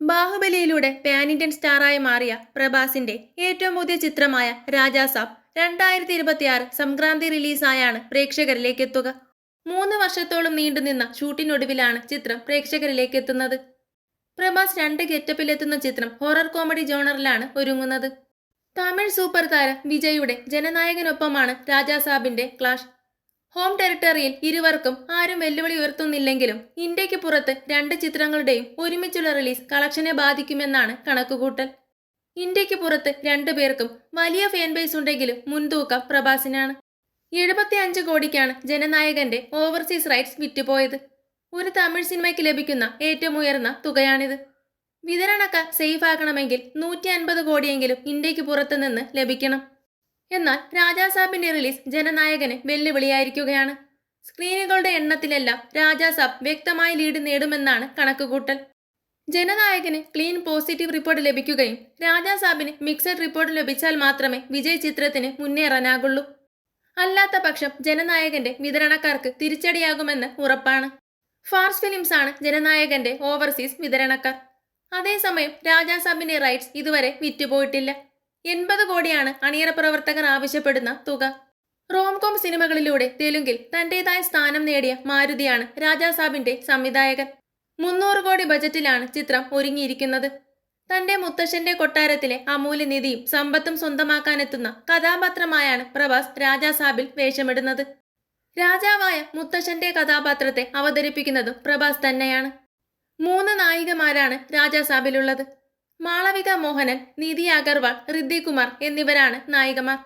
ബാഹുബലിയിലൂടെ pan Indian സ്റ്റാറായി മാറിയ പ്രഭാസിന്റെ ഏറ്റവും പുതിയ ചിത്രമായ രാജാസാബ് രണ്ടായിരത്തി ഇരുപത്തിയാറ് സംക്രാന്തി റിലീസായാണ് പ്രേക്ഷകരിലേക്ക് എത്തുക. മൂന്ന് വർഷത്തോളം നീണ്ടുനിന്ന ഷൂട്ടിനൊടുവിലാണ് ചിത്രം പ്രേക്ഷകരിലേക്ക് എത്തുന്നത്. പ്രഭാസ് രണ്ട് ഗെറ്റപ്പിലെത്തുന്ന ചിത്രം ഹൊറർ കോമഡി ജോണറിലാണ് ഒരുങ്ങുന്നത്. തമിഴ് സൂപ്പർ താരം വിജയുടെ ജനനായകനൊപ്പമാണ് രാജാസാബിന്റെ ക്ലാഷ്. ഹോം ടെറിട്ടറിയിൽ ഇരുവർക്കും ആരും വെല്ലുവിളി ഉയർത്തുന്നില്ലെങ്കിലും ഇന്ത്യയ്ക്ക് പുറത്ത് രണ്ട് ചിത്രങ്ങളുടെയും ഒരുമിച്ചുള്ള റിലീസ് കളക്ഷനെ ബാധിക്കുമെന്നാണ് കണക്കുകൂട്ടൽ. ഇന്ത്യയ്ക്ക് പുറത്ത് രണ്ടുപേർക്കും വലിയ ഫാൻ ബേസ് ഉണ്ടെങ്കിലും മുൻതൂക്കം പ്രഭാസിനാണ്. എഴുപത്തിയഞ്ച് കോടിക്കാണ് ജനനായകന്റെ ഓവർസീസ് റൈറ്റ്സ് വിറ്റുപോയത്. ഒരു തമിഴ് സിനിമയ്ക്ക് ലഭിക്കുന്ന ഏറ്റവും ഉയർന്ന തുകയാണിത്. വിതരണക്കാർ സേഫ് ആകണമെങ്കിൽ നൂറ്റി അൻപത് കോടിയെങ്കിലും ഇന്ത്യയ്ക്ക് പുറത്തുനിന്ന് ലഭിക്കണം. എന്നാൽ രാജാസാബിന്റെ റിലീസ് ജനനായകന് വെല്ലുവിളിയായിരിക്കുകയാണ്. സ്ക്രീനുകളുടെ എണ്ണത്തിലെല്ലാം രാജാസാബ് വ്യക്തമായ ലീഡ് നേടുമെന്നാണ് കണക്കുകൂട്ടൽ. ജനനായകന് ക്ലീൻ പോസിറ്റീവ് റിപ്പോർട്ട് ലഭിക്കുകയും രാജാസാബിന് മിക്സഡ് റിപ്പോർട്ട് ലഭിച്ചാൽ മാത്രമേ വിജയ് ചിത്രത്തിന് മുന്നേറാനാകുള്ളൂ. അല്ലാത്ത പക്ഷം ജനനായകന്റെ വിതരണക്കാർക്ക് തിരിച്ചടിയാകുമെന്ന് ഉറപ്പാണ്. ഫാർസ് ഫിലിംസ് ആണ് ജനനായകന്റെ ഓവർസീസ് വിതരണക്കാർ. അതേസമയം രാജാസാബിന്റെ റൈറ്റ്സ് ഇതുവരെ വിറ്റുപോയിട്ടില്ല. എൺപത് കോടിയാണ് അണിയറ പ്രവർത്തകർ ആവശ്യപ്പെടുന്ന തുക. റോംകോം സിനിമകളിലൂടെ തെലുങ്കിൽ തന്റേതായ സ്ഥാനം നേടിയ മാരുതിയാണ് രാജാസാബിന്റെ സംവിധായകൻ. മുന്നൂറ് കോടി ബജറ്റിലാണ് ചിത്രം ഒരുങ്ങിയിരിക്കുന്നത്. തന്റെ മുത്തശ്ശന്റെ കൊട്ടാരത്തിലെ അമൂല്യനിധിയും സമ്പത്തും സ്വന്തമാക്കാനെത്തുന്ന കഥാപാത്രമായാണ് പ്രഭാസ് രാജാസാബിൽ വേഷമിടുന്നത്. രാജാവായ മുത്തശ്ശന്റെ കഥാപാത്രത്തെ അവതരിപ്പിക്കുന്നതും പ്രഭാസ് തന്നെയാണ്. മൂന്ന് നായികമാരാണ് രാജാസാബിലുള്ളത് മാളവിക മോഹനൻ നിധി അഗർവാൾ ഋദ്ധി കുമാർ എന്നിവരാണ് നായികമാർ.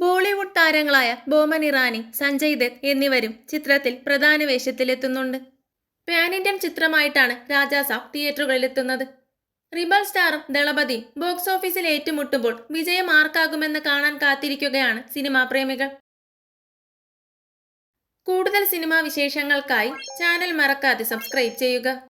ബോളിവുഡ് താരങ്ങളായ ബോമൻ ഇറാനി സഞ്ജയ് ദത്ത് എന്നിവരും ചിത്രത്തിൽ പ്രധാന വേഷത്തിലെത്തുന്നുണ്ട്. പാൻ ഇന്ത്യൻ ചിത്രമായിട്ടാണ് രാജാസാബ് തിയേറ്ററുകളിലെത്തുന്നത്. റിബൽ സ്റ്റാറും ദളപതിയും ബോക്സ് ഓഫീസിൽ ഏറ്റുമുട്ടുമ്പോൾ വിജയം ആർക്കാകുമെന്ന് കാണാൻ കാത്തിരിക്കുകയാണ് സിനിമാ പ്രേമികൾ. കൂടുതൽ സിനിമാ വിശേഷങ്ങൾക്കായി ചാനൽ മറക്കാതെ സബ്സ്ക്രൈബ് ചെയ്യുക.